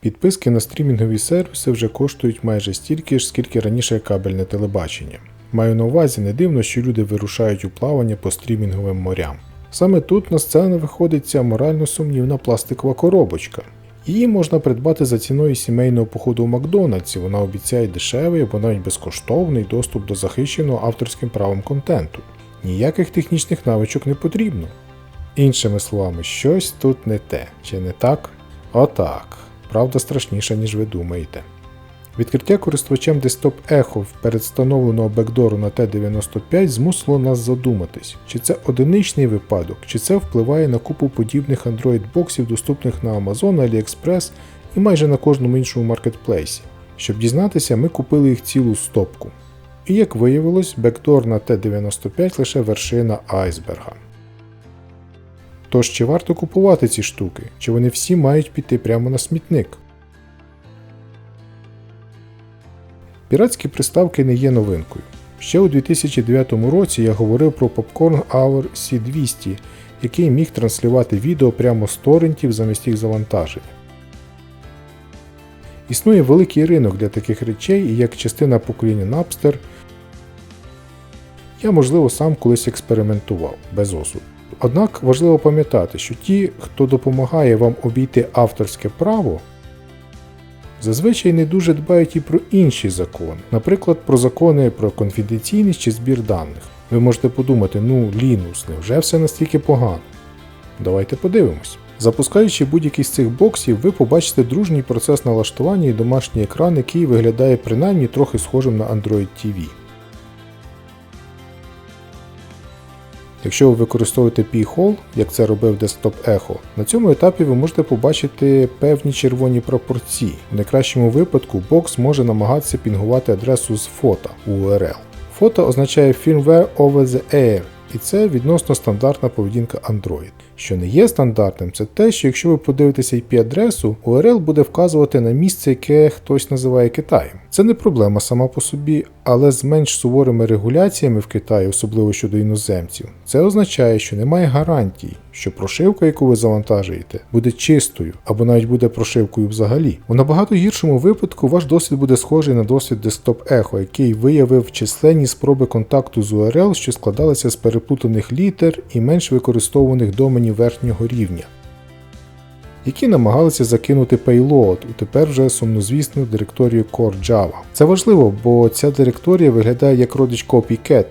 Підписки на стрімінгові сервіси вже коштують майже стільки ж, скільки раніше кабельне телебачення. Маю на увазі не дивно, що люди вирушають у плавання по стрімінговим морям. Саме тут на сцену виходить ця морально сумнівна пластикова коробочка. Її можна придбати за ціною сімейного походу в Макдональдсі. Вона обіцяє дешевий або навіть безкоштовний доступ до захищеного авторським правом контенту. Ніяких технічних навичок не потрібно. Іншими словами, щось тут не те, чи не так? Отак. Правда страшніша, ніж ви думаєте. Відкриття користувачем Desktop Echo передстановленого бекдору на T95 змусило нас задуматись, чи це одиничний випадок, чи це впливає на купу подібних Android-боксів, доступних на Amazon, AliExpress і майже на кожному іншому маркетплейсі. Щоб дізнатися, ми купили їх цілу стопку. І як виявилось, бекдор на T95 лише вершина айсберга. Тож чи варто купувати ці штуки, чи вони всі мають піти прямо на смітник? Піратські приставки не є новинкою. Ще у 2009 році я говорив про Popcorn Hour C200, який міг транслювати відео прямо з торрентів замість їх завантаження. Існує великий ринок для таких речей, і як частина покоління Napster, я, можливо, сам колись експериментував без осуду. Однак важливо пам'ятати, що ті, хто допомагає вам обійти авторське право, зазвичай не дуже дбають і про інші закони, наприклад, про закони про конфіденційність чи збір даних. Ви можете подумати, ну Лінус, невже все настільки погано? Давайте подивимось. Запускаючи будь-який з цих боксів, ви побачите дружній процес налаштування і домашній екран, який виглядає принаймні трохи схожим на Android TV. Якщо ви використовуєте P-Hole, як це робив Desktop Echo, на цьому етапі ви можете побачити певні червоні пропорції. В найкращому випадку бокс може намагатися пінгувати адресу з фото URL. Фото означає Firmware over the Air, і це відносно стандартна поведінка Android. Що не є стандартним, це те, що якщо ви подивитеся IP-адресу, URL буде вказувати на місце, яке хтось називає Китаєм. Це не проблема сама по собі, але з менш суворими регуляціями в Китаї, особливо щодо іноземців, це означає, що немає гарантій, що прошивка, яку ви завантажуєте, буде чистою або навіть буде прошивкою взагалі. У набагато гіршому випадку ваш досвід буде схожий на досвід Desktop Echo, який виявив численні спроби контакту з URL, що складалися з переплутаних літер і менш використовуваних доменів верхнього рівня. Які намагалися закинути payload у тепер вже сумнозвісну директорію Core Java. Це важливо, бо ця директорія виглядає як родич Copycat,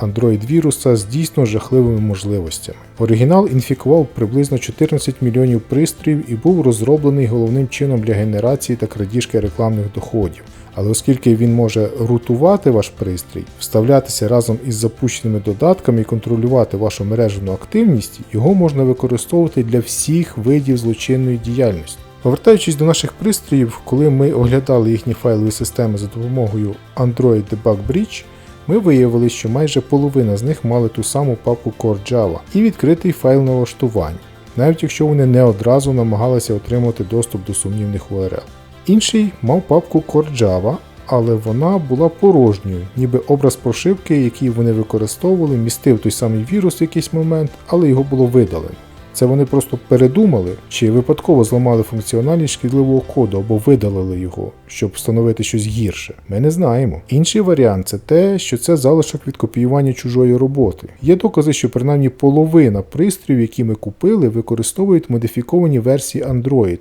Android віруса з дійсно жахливими можливостями. Оригінал інфікував приблизно 14 мільйонів пристроїв і був розроблений головним чином для генерації та крадіжки рекламних доходів. Але оскільки він може рутувати ваш пристрій, вставлятися разом із запущеними додатками і контролювати вашу мережевну активність, його можна використовувати для всіх видів злочинної діяльності. Повертаючись до наших пристроїв, коли ми оглядали їхні файлові системи за допомогою Android Debug Bridge, ми виявили, що майже половина з них мали ту саму папку Core Java і відкритий файл налаштувань, навіть якщо вони не одразу намагалися отримати доступ до сумнівних URL. Інший мав папку Core Java, але вона була порожньою, ніби образ прошивки, який вони використовували, містив той самий вірус в якийсь момент, але його було видалено. Це вони просто передумали чи випадково зламали функціональність шкідливого коду або видалили його, щоб встановити щось гірше. Ми не знаємо. Інший варіант це те, що це залишок від копіювання чужої роботи. Є докази, що принаймні половина пристроїв, які ми купили, використовують модифіковані версії Android,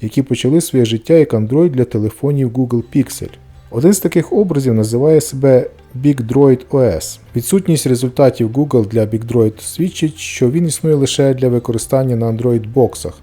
які почали своє життя як Android для телефонів Google Pixel. Один з таких образів називає себе Big Droid OS. Відсутність результатів Google для Big Droid свідчить, що він існує лише для використання на Android боксах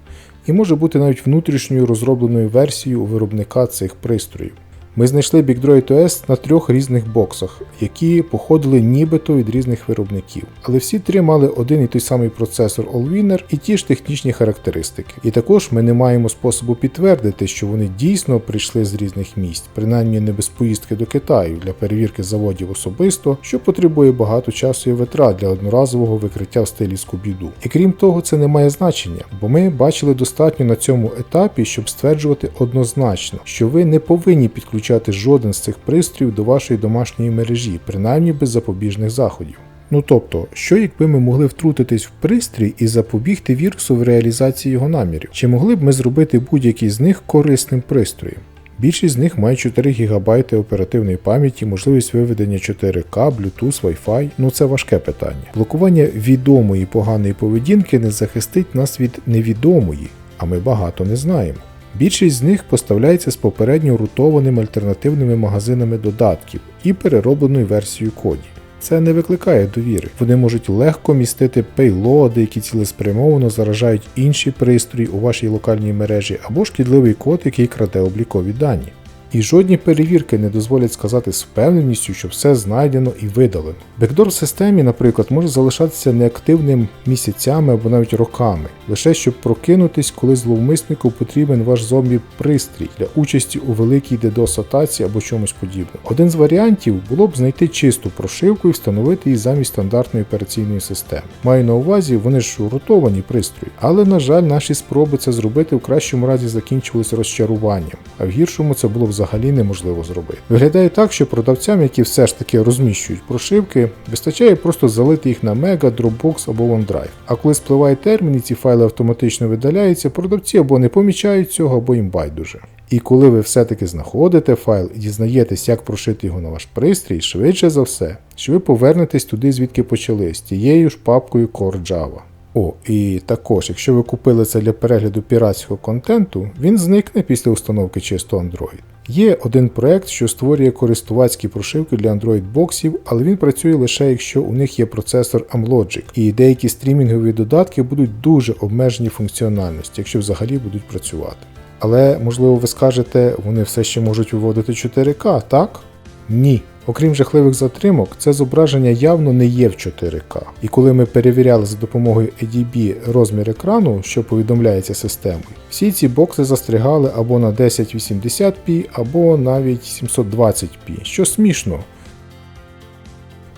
і може бути навіть внутрішньою розробленою версією у виробника цих пристроїв. Ми знайшли Big OS на трьох різних боксах, які походили нібито від різних виробників. Але всі три мали один і той самий процесор Allwinner і ті ж технічні характеристики. І також ми не маємо способу підтвердити, що вони дійсно прийшли з різних місць, принаймні не без поїздки до Китаю для перевірки заводів особисто, що потребує багато часу і витрат для одноразового викриття в стилі Скубіду. І крім того, це не має значення, бо ми бачили достатньо на цьому етапі, щоб стверджувати однозначно, що ви не повинні підключати підключати жоден з цих пристроїв до вашої домашньої мережі, принаймні без запобіжних заходів. Ну тобто, що якби ми могли втрутитись в пристрій і запобігти вірусу в реалізації його намірів? Чи могли б ми зробити будь-який з них корисним пристроєм? Більшість з них має 4 ГБ оперативної пам'яті, можливість виведення 4К, Bluetooth, Wi-Fi. Ну це важке питання. Блокування відомої поганої поведінки не захистить нас від невідомої, а ми багато не знаємо. Більшість з них поставляється з попередньо рутованими альтернативними магазинами додатків і переробленою версією коді. Це не викликає довіри. Вони можуть легко містити пейлоди, які цілеспрямовано заражають інші пристрої у вашій локальній мережі, або шкідливий код, який краде облікові дані. І жодні перевірки не дозволять сказати з впевненістю, що все знайдено і видалено. Бекдор в системі, наприклад, може залишатися неактивним місяцями або навіть роками, лише щоб прокинутись, коли зловмиснику потрібен ваш зомбі-пристрій для участі у великій DDoS-атаці або чомусь подібному. Один з варіантів було б знайти чисту прошивку і встановити її замість стандартної операційної системи. Маю на увазі, вони ж рутовані пристрої, але на жаль, наші спроби це зробити в кращому разі закінчувалися розчаруванням, а в гіршому це було взагалі неможливо зробити. Виглядає так, що продавцям, які все ж таки розміщують прошивки, вистачає просто залити їх на Mega, Dropbox або OneDrive. А коли спливає термін і ці файли автоматично видаляються, продавці або не помічають цього, або їм байдуже. І коли ви все-таки знаходите файл і дізнаєтесь, як прошити його на ваш пристрій, швидше за все, що ви повернетесь туди, звідки почали, з тією ж папкою Core Java. О, і також, якщо ви купили це для перегляду піратського контенту, він зникне після установки чисто Android. Є один проект, що створює користувацькі прошивки для Android-боксів, але він працює лише якщо у них є процесор Amlogic, і деякі стрімінгові додатки будуть дуже обмежені функціональності, якщо взагалі будуть працювати. Але, можливо, ви скажете, вони все ще можуть виводити 4К, так? Ні. Окрім жахливих затримок, це зображення явно не є в 4К. І коли ми перевіряли за допомогою ADB розмір екрану, що повідомляється системою, всі ці бокси застрягали або на 1080p, або навіть 720p, що смішно.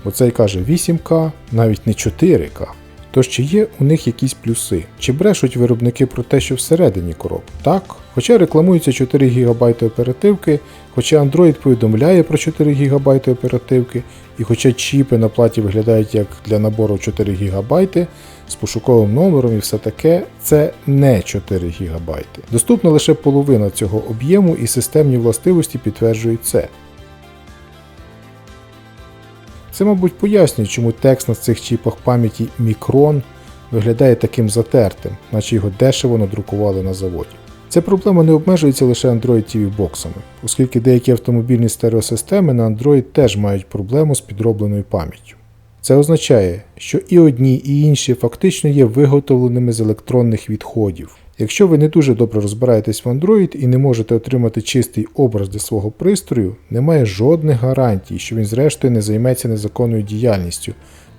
Бо цей каже 8К, навіть не 4К. Тож чи є у них якісь плюси? Чи брешуть виробники про те, що всередині коробки? Так. Хоча рекламуються 4 ГБ оперативки, хоча Android повідомляє про 4 ГБ оперативки, і хоча чіпи на платі виглядають як для набору 4 ГБ з пошуковим номером і все таке, це не 4 ГБ. Доступна лише половина цього об'єму і системні властивості підтверджують це. Це, мабуть, пояснює, чому текст на цих чіпах пам'яті Micron виглядає таким затертим, наче його дешево надрукували на заводі. Ця проблема не обмежується лише Android TV боксами, оскільки деякі автомобільні стереосистеми на Android теж мають проблему з підробленою пам'яттю. Це означає, що і одні, і інші фактично є виготовленими з електронних відходів. Якщо ви не дуже добре розбираєтесь в Android і не можете отримати чистий образ для свого пристрою, немає жодних гарантій, що він зрештою не займеться незаконною діяльністю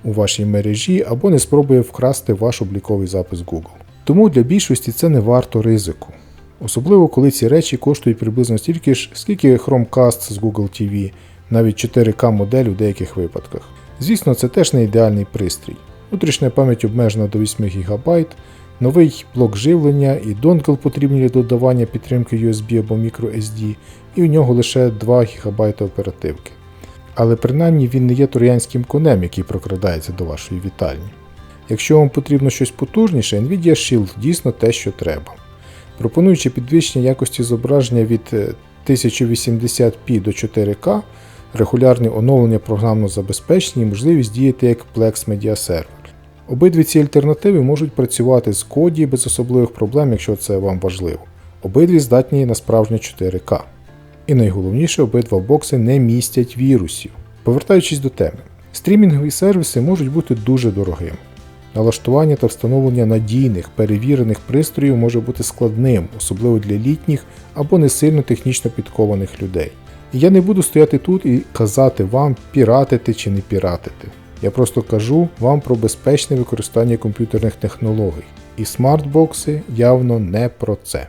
у вашій мережі або не спробує вкрасти ваш обліковий запис Google. Тому для більшості це не варто ризику. Особливо коли ці речі коштують приблизно стільки ж, скільки Chromecast з Google TV, навіть 4К модель у деяких випадках. Звісно, це теж не ідеальний пристрій. Внутрішня пам'ять обмежена до 8 ГБ, новий блок живлення і донгл потрібні для додавання підтримки USB або microSD, і у нього лише 2 ГБ оперативки. Але принаймні він не є троянським конем, який прокрадається до вашої вітальні. Якщо вам потрібно щось потужніше, Nvidia Shield дійсно те, що треба. Пропонуючи підвищення якості зображення від 1080p до 4К, регулярне оновлення програмного забезпечення і можливість діяти як Plex Media Server. Обидві ці альтернативи можуть працювати з коді без особливих проблем, якщо це вам важливо. Обидві здатні на справжнє 4К. І найголовніше, обидва бокси не містять вірусів. Повертаючись до теми, стрімінгові сервіси можуть бути дуже дорогими. Налаштування та встановлення надійних, перевірених пристроїв може бути складним, особливо для літніх або не сильно технічно підкованих людей. І я не буду стояти тут і казати вам, піратити чи не піратити. Я просто кажу вам про безпечне використання комп'ютерних технологій. І смартбокси явно не про це.